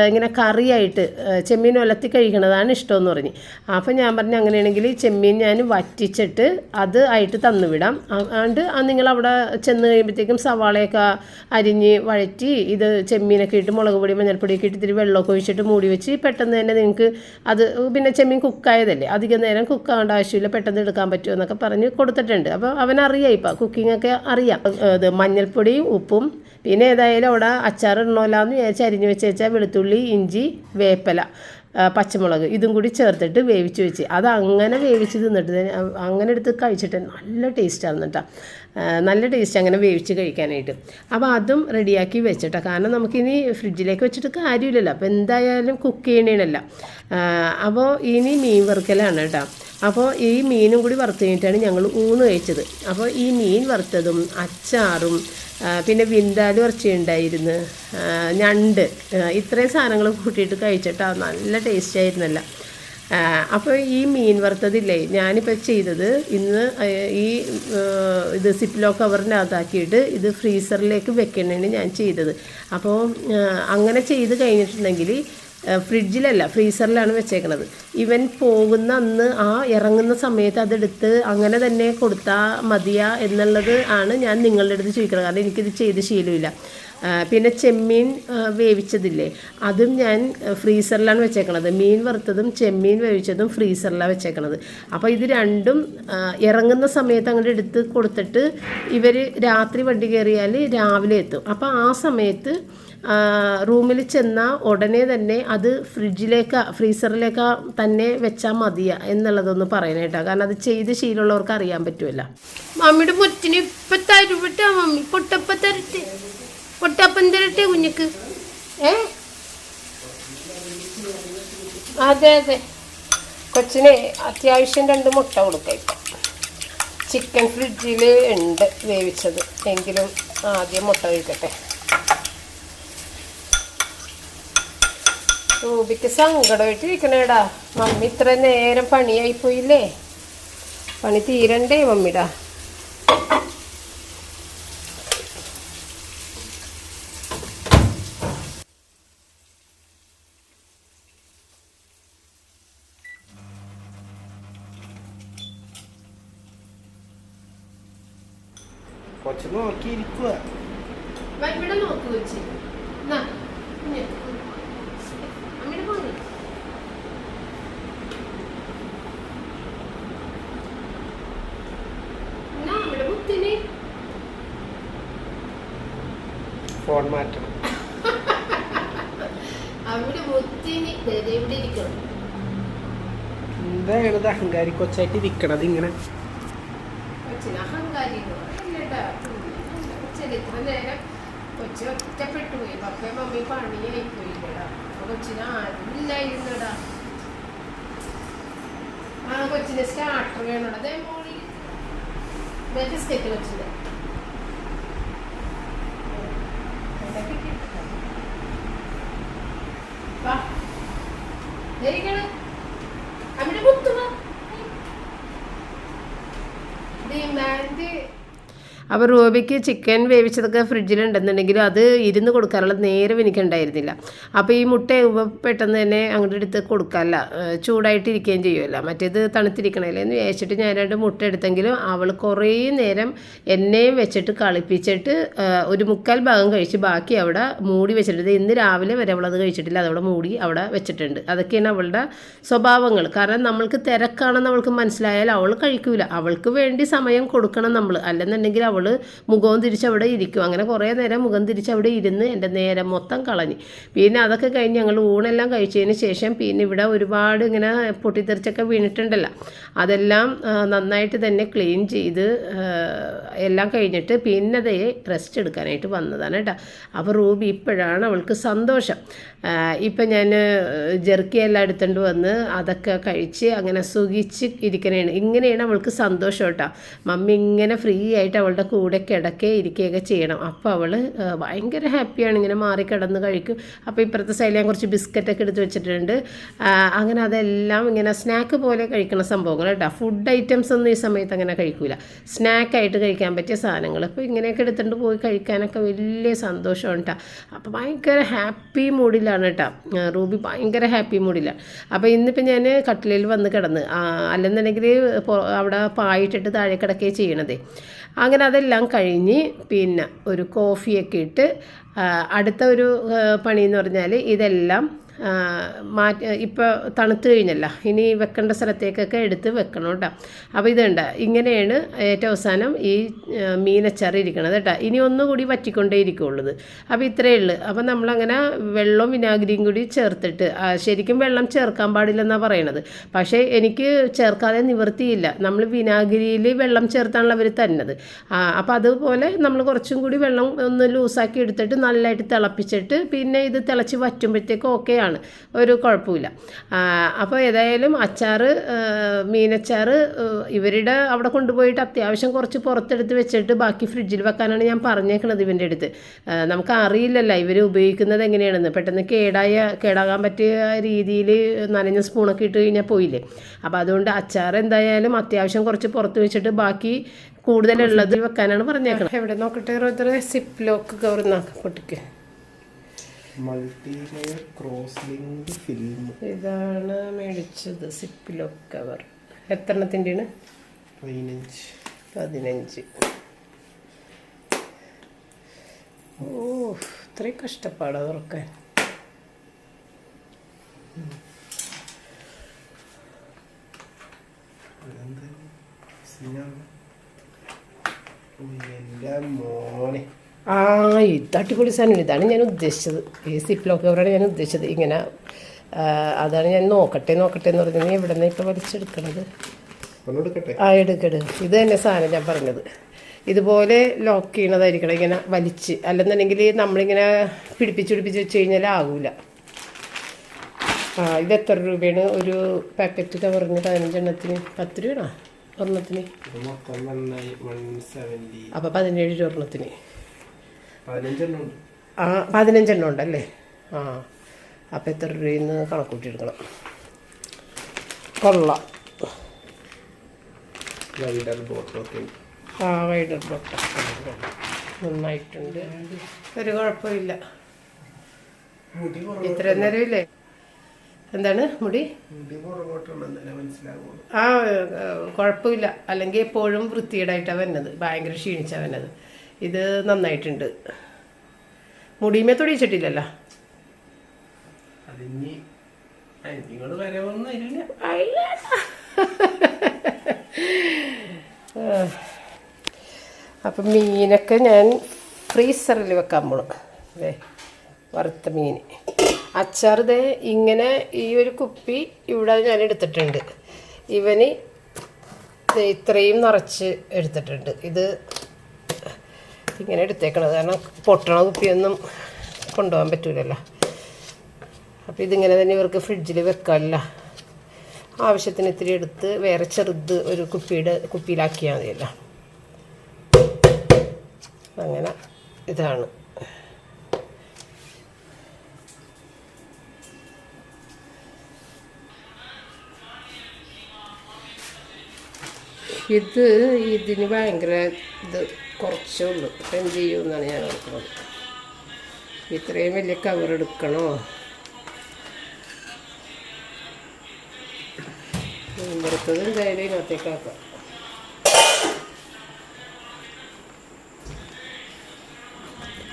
ഇങ്ങനെ കറിയായിട്ട് ചെമ്മീൻ ഒലത്തി കഴിക്കണതാണ് ഇഷ്ടമെന്ന് പറഞ്ഞു. അപ്പോൾ ഞാൻ പറഞ്ഞു അങ്ങനെയാണെങ്കിൽ ചെമ്മീൻ ഞാൻ വറ്റിച്ചിട്ട് അത് ആയിട്ട് തന്നുവിടാം. അതുകൊണ്ട് നിങ്ങൾ അവിടെ ചെന്ന് കഴിയുമ്പോഴത്തേക്കും സവാളയൊക്കെ അരിഞ്ഞ് വഴറ്റി ഇത് ചെമ്മീനൊക്കെ ഇട്ട് മുളക് പൊടി മഞ്ഞൾപ്പൊടിയൊക്കെ ഇട്ട് ഇത്തിരി വെള്ളമൊക്കെ ഒഴിച്ചിട്ട് മൂടി വെച്ച് പെട്ടെന്ന് തന്നെ നിങ്ങൾക്ക് അത് പിന്നെ ചെമ്മീൻ കുക്കായതല്ലേ അധികം നേരം കുക്കാവേണ്ട ആവശ്യമില്ല പെട്ടെന്ന് എടുക്കാൻ പറ്റുമോ എന്നൊക്കെ പറഞ്ഞ് കൊടുത്തിട്ടുണ്ട്. അപ്പോൾ അവനറിയാം ഇപ്പം കുക്കിംഗ് ഒക്കെ അറിയാം. ഇത് മഞ്ഞൾപ്പൊടിയും ഉപ്പും. പിന്നെ ഏതായാലും അവിടെ അച്ചാർ ഇടണമല്ലാന്ന് വിചാരിച്ച് അരിഞ്ഞ് വെച്ച് വെച്ചാൽ വെളുത്തുള്ളി ഇഞ്ചി വേപ്പല പച്ചമുളക് ഇതും കൂടി ചേർത്തിട്ട് വേവിച്ച് വെച്ച്. അത് അങ്ങനെ വേവിച്ച് തിന്നിട്ട് അങ്ങനെ എടുത്ത് കഴിച്ചിട്ട് നല്ല ടേസ്റ്റാണ് കേട്ടോ. നല്ല ടേസ്റ്റ് അങ്ങനെ വേവിച്ച് കഴിക്കാനായിട്ട്. അപ്പോൾ അതും റെഡിയാക്കി വെച്ചിട്ടോ. കാരണം നമുക്കിനി ഫ്രിഡ്ജിലേക്ക് വെച്ചിട്ട് കാര്യമില്ലല്ലോ. അപ്പോൾ എന്തായാലും കുക്ക് ചെയ്യണേനല്ല. അപ്പോൾ ഇനി മീൻ വറുക്കലാണ് കേട്ടോ അപ്പോൾ ഈ മീനും കൂടി വറുത്ത് കഴിഞ്ഞിട്ടാണ് ഞങ്ങൾ ഊന്ന് കഴിച്ചത്. അപ്പോൾ ഈ മീൻ വറുത്തതും അച്ചാറും പിന്നെ വിന്താലു ആ, ഞണ്ട്. ഇത്രയും സാധനങ്ങൾ കൂട്ടിയിട്ട് കഴിച്ചിട്ടാണ് നല്ല ടേസ്റ്റ് ആയിരുന്നല്ല. അപ്പോൾ ഈ മീൻ വറുത്തതില്ലേ ഞാനിപ്പോൾ ചെയ്തത് ഇന്ന് ഈ ഇത് സിപ്ലോ കവറിനകത്താക്കിയിട്ട് ഇത് ഫ്രീസറിലേക്ക് വെക്കണമെന്ന് ഞാൻ ചെയ്തത്. അപ്പോൾ അങ്ങനെ ചെയ്ത് കഴിഞ്ഞിട്ടുണ്ടെങ്കിൽ ഫ്രിഡ്ജിലല്ല ഫ്രീസറിലാണ് വെച്ചേക്കണത്. ഇവൻ പോകുന്ന അന്ന് ആ ഇറങ്ങുന്ന സമയത്ത് അതെടുത്ത് അങ്ങനെ തന്നെ കൊടുത്താൽ മതിയാ എന്നുള്ളത് ആണ് ഞാൻ നിങ്ങളുടെ അടുത്ത് ചോദിക്കുന്നത് കാരണം എനിക്കിത് ചെയ്ത് ശീലമില്ല. പിന്നെ ചെമ്മീൻ വേവിച്ചതില്ലേ? അതും ഞാൻ ഫ്രീസറിലാണ് വെച്ചേക്കണത്. മീൻ വറുത്തതും ചെമ്മീൻ വേവിച്ചതും ഫ്രീസറിലാണ് വെച്ചേക്കണത്. അപ്പോൾ ഇത് രണ്ടും ഇറങ്ങുന്ന സമയത്ത് അങ്ങോട്ട് എടുത്ത് കൊടുത്തിട്ട് ഇവർ രാത്രി വണ്ടി കയറിയാൽ രാവിലെ എത്തും. അപ്പോൾ ആ സമയത്ത് റൂമിൽ ചെന്നാൽ ഉടനെ തന്നെ അത് ഫ്രിഡ്ജിലേക്ക് ഫ്രീസറിലേക്ക് തന്നെ വെച്ചാൽ മതിയാ എന്നുള്ളതൊന്ന് പറയണേട്ടോ കാരണം അത് ചെയ്ത് ശീലമുള്ളവർക്ക് അറിയാൻ പറ്റുമല്ലോ മമ്മിയുടെ മുറ്റിന് ഇപ്പം തരുവിട്ടാ മമ്മി. പൊട്ടപ്പ തരട്ടെ. പൊട്ടപ്പം തരട്ടെ കുഞ്ഞുക്ക്. ഏ? അതെ അതെ. കൊച്ചിന് അത്യാവശ്യം രണ്ട് മുട്ട കൊടുക്കാം ചിക്കൻ ഫ്രിഡ്ജിൽ ഉണ്ട് വേവിച്ചത്. എങ്കിലും ആദ്യം മുട്ട കഴിക്കട്ടെ. രൂപിക്ക് സങ്കടമായിട്ട് ഇരിക്കണേടാ മമ്മി ഇത്ര നേരം പണിയായി പോയില്ലേ പണി തീരണ്ടേ മമ്മിടാ കൊച്ചു നോക്കിയിരിക്കുക ഇവിടെ നോക്ക് വെച്ച് എന്നാ, ഇഞ്ഞ്. അമ്മയുടെ പോണ്. എന്നാ, അവിടെ മുത്തിന്. ഫോർമാറ്റ് അവിടെ മുത്തിന്. ദേ, ദേ ഇവിടെ ഇരിക്കണം. എന്താണ് ഇത് അഹങ്കാരി കൊച്ചായിട്ട് ഇരിക്കണത് ഇങ്ങനെ അഹങ്കാരി ഇത്ര നേരം കൊച്ചി ഒറ്റപ്പെട്ടു പോയി. പപ്പയും മമ്മിയും പണിയായി പോയില്ലടാ അപ്പൊ കൊച്ചിന് ആരുമില്ലായിരുന്നടാ. ആ കൊച്ചിന്റെ സ്റ്റാർട്ടർ വേണോടാ. അതേ മോളി. ബിസ്ക്കറ്റ് കൊച്ചിന്റെ. അവിടെ മുത്തുവാ ഡിമാൻഡ് അപ്പോൾ റൂബിക്ക് ചിക്കൻ വേവിച്ചതൊക്കെ ഫ്രിഡ്ജിലുണ്ടെന്നുണ്ടെങ്കിൽ അത് ഇരുന്ന് കൊടുക്കാനുള്ള നേരം എനിക്കുണ്ടായിരുന്നില്ല. അപ്പോൾ ഈ മുട്ട പെട്ടെന്ന് തന്നെ അങ്ങോട്ട് എടുത്ത് കൊടുക്കാമല്ല ചൂടായിട്ടിരിക്കുകയും ചെയ്യുമല്ലോ മറ്റേത് തണുത്തിരിക്കണമല്ലോ എന്ന് വിചാരിച്ചിട്ട് ഞാൻ രണ്ട് മുട്ട എടുത്തെങ്കിലും അവൾ കുറേ നേരം എന്നെയും വെച്ചിട്ട് കളിപ്പിച്ചിട്ട് ഒരു മുക്കാൽ ഭാഗം കഴിച്ച് ബാക്കി അവിടെ മൂടി വെച്ചിട്ടുണ്ട്. ഇന്ന് രാവിലെ വരെ അവളത് കഴിച്ചിട്ടില്ല. അതവിടെ മൂടി അവിടെ വെച്ചിട്ടുണ്ട്. അതൊക്കെയാണ് അവളുടെ സ്വഭാവങ്ങൾ. കാരണം നമ്മൾക്ക് തിരക്കാണെന്ന് അവൾക്ക് മനസ്സിലായാൽ അവൾ കഴിക്കൂല. അവൾക്ക് വേണ്ടി സമയം കൊടുക്കണം നമ്മൾ അല്ലെന്നുണ്ടെങ്കിൽ അവൾ മുഖവും തിരിച്ച് അവിടെ ഇരിക്കും. അങ്ങനെ കുറേ നേരം മുഖം തിരിച്ച് അവിടെ ഇരുന്ന് എന്റെ നേരം മൊത്തം കളഞ്ഞ്. പിന്നെ അതൊക്കെ കഴിഞ്ഞ് ഞങ്ങൾ ഊണെല്ലാം കഴിച്ചതിന് ശേഷം പിന്നെ ഇവിടെ ഒരുപാട് ഇങ്ങനെ പൊട്ടിത്തെറിച്ചൊക്കെ വീണിട്ടുണ്ടല്ലോ. അതെല്ലാം നന്നായിട്ട് തന്നെ ക്ലീൻ ചെയ്ത് എല്ലാം കഴിഞ്ഞിട്ട് പിന്നെ അതേ റെസ്റ്റ് എടുക്കാനായിട്ട് വന്നതാണ് കേട്ടോ. അപ്പോൾ റൂബി ഇപ്പോഴാണ് അവൾക്ക് സന്തോഷം. ഇപ്പം ഞാൻ ജെർക്കി എല്ലാം എടുത്തുകൊണ്ട് വന്ന് അതൊക്കെ കഴിച്ച് അങ്ങനെ സുഖിച്ച് ഇരിക്കണേണ്. ഇങ്ങനെയാണ് അവൾക്ക് സന്തോഷം കേട്ടോ. മമ്മി ഇങ്ങനെ ഫ്രീ ആയിട്ട് അവളുടെ കൂടെ കിടക്കേ ഇരിക്കുകയൊക്കെ ചെയ്യണം. അപ്പോൾ അവൾ ഭയങ്കര ഹാപ്പിയാണ്. ഇങ്ങനെ മാറി കിടന്ന് കഴിക്കും. അപ്പോൾ ഇപ്പുറത്തെ സൈഡിൽ ഞാൻ കുറച്ച് ബിസ്ക്കറ്റൊക്കെ എടുത്ത് വെച്ചിട്ടുണ്ട്. അങ്ങനെ അതെല്ലാം ഇങ്ങനെ സ്നാക്ക് പോലെ കഴിക്കുന്ന സംഭവങ്ങൾ കേട്ടോ. ഫുഡ് ഐറ്റംസ് ഒന്നും ഈ സമയത്ത് അങ്ങനെ കഴിക്കില്ല സ്നാക്കായിട്ട് കഴിക്കാൻ പറ്റിയ സാധനങ്ങൾ. അപ്പോൾ ഇങ്ങനെയൊക്കെ എടുത്തുകൊണ്ട് പോയി കഴിക്കാനൊക്കെ വലിയ സന്തോഷമാണ് കേട്ടോ അപ്പോൾ ഭയങ്കര ഹാപ്പി മൂഡിലാണ് കേട്ടോ റൂബി ഭയങ്കര ഹാപ്പി മൂഡിലാണ് അപ്പോൾ ഇന്നിപ്പോൾ ഞാൻ കട്ടിലിൽ വന്ന് കിടന്ന് അല്ലെന്നുണ്ടെങ്കിൽ അവിടെ പായിട്ടിട്ട് താഴെ കിടക്കുകയും ചെയ്യണതേ. അങ്ങനെ അതെല്ലാം കഴിഞ്ഞ് പിന്നെ ഒരു കോഫിയൊക്കെ ഇട്ട് അടുത്ത ഒരു പണി എന്ന് പറഞ്ഞാൽ ഇതെല്ലാം മാറ്റി ഇപ്പോൾ തണുത്ത് കഴിഞ്ഞല്ല. ഇനി വെക്കേണ്ട സ്ഥലത്തേക്കൊക്കെ എടുത്ത് വെക്കണം കേട്ടോ. അപ്പോൾ ഇതുണ്ട് ഇങ്ങനെയാണ് ഏറ്റവും അവസാനം ഈ ആ, മീനച്ചാറ് ഇരിക്കണത് കേട്ടോ. ഇനി ഒന്നുകൂടി വറ്റിക്കൊണ്ടേ ഇരിക്കുള്ളൂ അപ്പോൾ ഇത്രയേ ഉള്ളൂ. അപ്പോൾ നമ്മളങ്ങനെ വെള്ളവും വിനാഗിരിയും കൂടി ചേർത്തിട്ട് ശരിക്കും വെള്ളം ചേർക്കാൻ പാടില്ലെന്നാണ് പറയണത്. പക്ഷേ എനിക്ക് ചേർക്കാതെ നിവൃത്തിയില്ല നമ്മൾ വിനാഗിരിയിൽ വെള്ളം ചേർത്താണല്ലോ അവർ തന്നത് അപ്പോൾ അതുപോലെ നമ്മൾ കുറച്ചും കൂടി വെള്ളം ഒന്ന് ലൂസാക്കി എടുത്തിട്ട് നല്ലതായിട്ട് തിളപ്പിച്ചിട്ട് പിന്നെ ഇത് തിളച്ച് വറ്റുമ്പോഴത്തേക്കും ഓക്കെയാണ് ഒരു കുഴപ്പമില്ല. അപ്പോൾ ഏതായാലും അച്ചാർ മീനച്ചാർ ഇവരുടെ അവിടെ കൊണ്ടുപോയിട്ട് അത്യാവശ്യം കുറച്ച് പുറത്തെടുത്ത് വെച്ചിട്ട് ബാക്കി ഫ്രിഡ്ജിൽ വെക്കാനാണ് ഞാൻ പറഞ്ഞേക്കണത് ഇവന്റെ അടുത്ത്. നമുക്ക് അറിയില്ലല്ലോ ഇവർ ഉപയോഗിക്കുന്നത് എങ്ങനെയാണെന്ന്. പെട്ടെന്ന് കേടായ കേടാകാൻ പറ്റിയ രീതിയിൽ നനഞ്ഞ സ്പൂണൊക്കെ ഇട്ട് കഴിഞ്ഞാൽ പോയില്ലേ? അപ്പോൾ അതുകൊണ്ട് അച്ചാർ എന്തായാലും അത്യാവശ്യം കുറച്ച് പുറത്ത് വെച്ചിട്ട് ബാക്കി കൂടുതലുള്ളത് വെക്കാനാണ് പറഞ്ഞേക്കുന്നത് എവിടെ നോക്കട്ടെ സിപ്പ് ലോക്ക് കവറുന്നാക്ക പൊട്ടിക്ക്. Multi layer cross link film. ഇതാണ് മേടിച്ചത് സിപ്പിലോ കവർ എത്ര എണ്ണത്തിന്റെയാണ് പതിനഞ്ച്. പതിനഞ്ച്. ഓ ഇത്രയും കഷ്ടപ്പാടാ തുറക്കാൻ. എന്റെ മോനെ. ആ ഇത് അടിപൊളി സാധനം ഇതാണ് ഞാൻ ഉദ്ദേശിച്ചത്. ഈ സിപ്പ് ലോക്ക് കവറാണ് ഞാൻ ഉദ്ദേശിച്ചത്. ഇങ്ങനെ അതാണ് ഞാൻ നോക്കട്ടെ നോക്കട്ടെ എന്ന് പറഞ്ഞത് നീ എവിടെ നിന്ന് ഇപ്പോൾ വലിച്ചെടുക്കണത് ആ എടുക്കട് ഇത് തന്നെ സാധനം ഞാൻ പറഞ്ഞത്. ഇതുപോലെ ലോക്ക് ചെയ്യണതായിരിക്കണം. ഇങ്ങനെ വലിച്ച്. അല്ലെന്നുണ്ടെങ്കിൽ നമ്മളിങ്ങനെ പിടിപ്പിച്ച് പിടിപ്പിച്ച് വെച്ച് കഴിഞ്ഞാൽ ആകൂല ആ ഇത് എത്ര രൂപയാണ്? ഒരു പാക്കറ്റ് കവറിന് പതിനഞ്ചെണ്ണത്തിന്? പത്ത് രൂപയാണോ? ഒരെണ്ണത്തിന്? അപ്പോൾ പതിനേഴ് രൂപ ഒരെണ്ണത്തിന്. ആ പതിനഞ്ചെണ്ണം ഉണ്ടല്ലേ ആ അപ്പോൾ എത്ര രൂപയെന്ന് കണക്കൂട്ടിയെടുക്കണം? കൊള്ള. ആ വൈഡർ ബൊട്ട. നന്നായിട്ടുണ്ട്. ഒരു കുഴപ്പമില്ല. ഇത്ര നേരം ഇല്ലേ എന്താണ് മുടി? ആ കുഴപ്പമില്ല. അല്ലെങ്കിൽ എപ്പോഴും വൃത്തികേടായിട്ടാണ് വന്നത്. ഭയങ്കര ക്ഷീണിച്ചാണ് വരുന്നത് ഇത് നന്നായിട്ടുണ്ട്. മുടിയുമേ തൊടിയിച്ചിട്ടില്ലല്ലോ? അപ്പം മീനൊക്കെ ഞാൻ ഫ്രീസറിൽ വെക്കാൻ പോണം. അതെ വറുത്ത മീൻ അച്ചാർ ദേ ഇങ്ങനെ ഈ ഒരു കുപ്പി ഇവിടെ ഞാൻ എടുത്തിട്ടുണ്ട്. ഇവന് ഇത്രയും നിറച്ച് എടുത്തിട്ടുണ്ട്. ഇത് ഇങ്ങനെ എടുത്തേക്കണത്. കാരണം പൊട്ടണ കുപ്പിയൊന്നും കൊണ്ടുപോകാൻ പറ്റൂലല്ലോ. അപ്പോൾ ഇതിങ്ങനെ തന്നെ ഇവർക്ക് ഫ്രിഡ്ജിൽ വെക്കാമല്ല ആവശ്യത്തിന് ഇത്തിരി എടുത്ത് വേറെ ചെറുത് ഒരു കുപ്പിയുടെ കുപ്പിയിലാക്കിയാൽ മതിയല്ലോ. അങ്ങനെ ഇതാണ്. ഇത് ഇതിന് ഭയങ്കര ഇത് കുറച്ചേ ഉള്ളൂ അപ്പം എന്ത് ഞാൻ ഓർക്കുന്നത്. ഇത്രയും വലിയ കവർ എടുക്കണോ? വറുത്തത് എന്തായാലും ഇതിനകത്തേക്കാക്കാം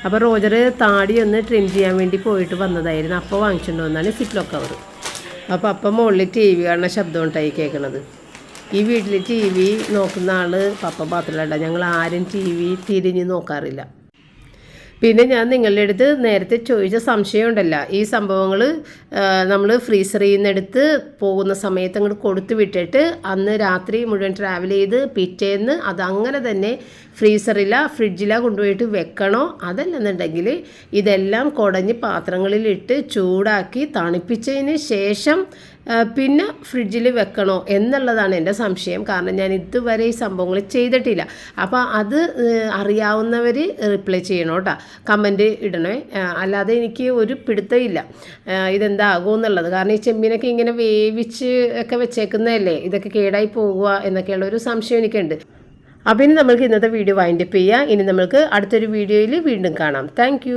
അപ്പോൾ റോജർ താടി ഒന്ന് ട്രിം ചെയ്യാൻ വേണ്ടി പോയിട്ട് വന്നതായിരുന്നു. അപ്പോൾ വാങ്ങിച്ചിട്ടുണ്ടോ എന്നാണ് സിപ്ലോ കവർ അപ്പോൾ അപ്പം മുകളിൽ ടി വി കാണുന്ന ശബ്ദം ഉണ്ടായി കേൾക്കണത് ഈ വീട്ടിൽ ടി വി നോക്കുന്ന ആൾ പപ്പ മാത്രമല്ല ഞങ്ങൾ ആരും ടി വി തിരിഞ്ഞ് നോക്കാറില്ല. പിന്നെ ഞാൻ നിങ്ങളുടെ അടുത്ത് നേരത്തെ ചോദിച്ച സംശയമുണ്ടല്ല ഈ സംഭവങ്ങൾ നമ്മൾ ഫ്രീസറിൽ നിന്നെടുത്ത് പോകുന്ന സമയത്ത് അങ്ങോട്ട് കൊടുത്തു വിട്ടിട്ട് അന്ന് രാത്രി മുഴുവൻ ട്രാവൽ ചെയ്ത് പിറ്റേന്ന് അത് അങ്ങനെ തന്നെ ഫ്രീസറിലാ ഫ്രിഡ്ജില കൊണ്ടുപോയിട്ട് വെക്കണോ? അതല്ലെന്നുണ്ടെങ്കിൽ ഇതെല്ലാം കുടഞ്ഞ് പാത്രങ്ങളിലിട്ട് ചൂടാക്കി തണുപ്പിച്ചതിന് ശേഷം പിന്നെ ഫ്രിഡ്ജിൽ വെക്കണോ എന്നുള്ളതാണ് എന്റെ സംശയം. കാരണം ഞാൻ ഇതുവരെ ഈ സംഭവങ്ങൾ ചെയ്തിട്ടില്ല. അപ്പോൾ അത് അറിയാവുന്നവർ റിപ്ലൈ ചെയ്യണം കേട്ടോ. കമന്റ് ഇടണേ. അല്ലാതെ എനിക്ക് ഒരു പിടുത്തമില്ല ഇതെന്താകും എന്നുള്ളത്. കാരണം ഈ ചെമ്മീനൊക്കെ ഇങ്ങനെ വേവിച്ച് ഒക്കെ വെച്ചേക്കുന്നതല്ലേ? ഇതൊക്കെ കേടായി പോകുക എന്നൊക്കെയുള്ള ഒരു സംശയം എനിക്കുണ്ട്. അപ്പം ഇനി നമ്മൾക്ക് ഇന്നത്തെ വീഡിയോ വൈൻഡപ്പ് ചെയ്യാം. ഇനി നമ്മൾക്ക് അടുത്തൊരു വീഡിയോയിൽ വീണ്ടും കാണാം. താങ്ക്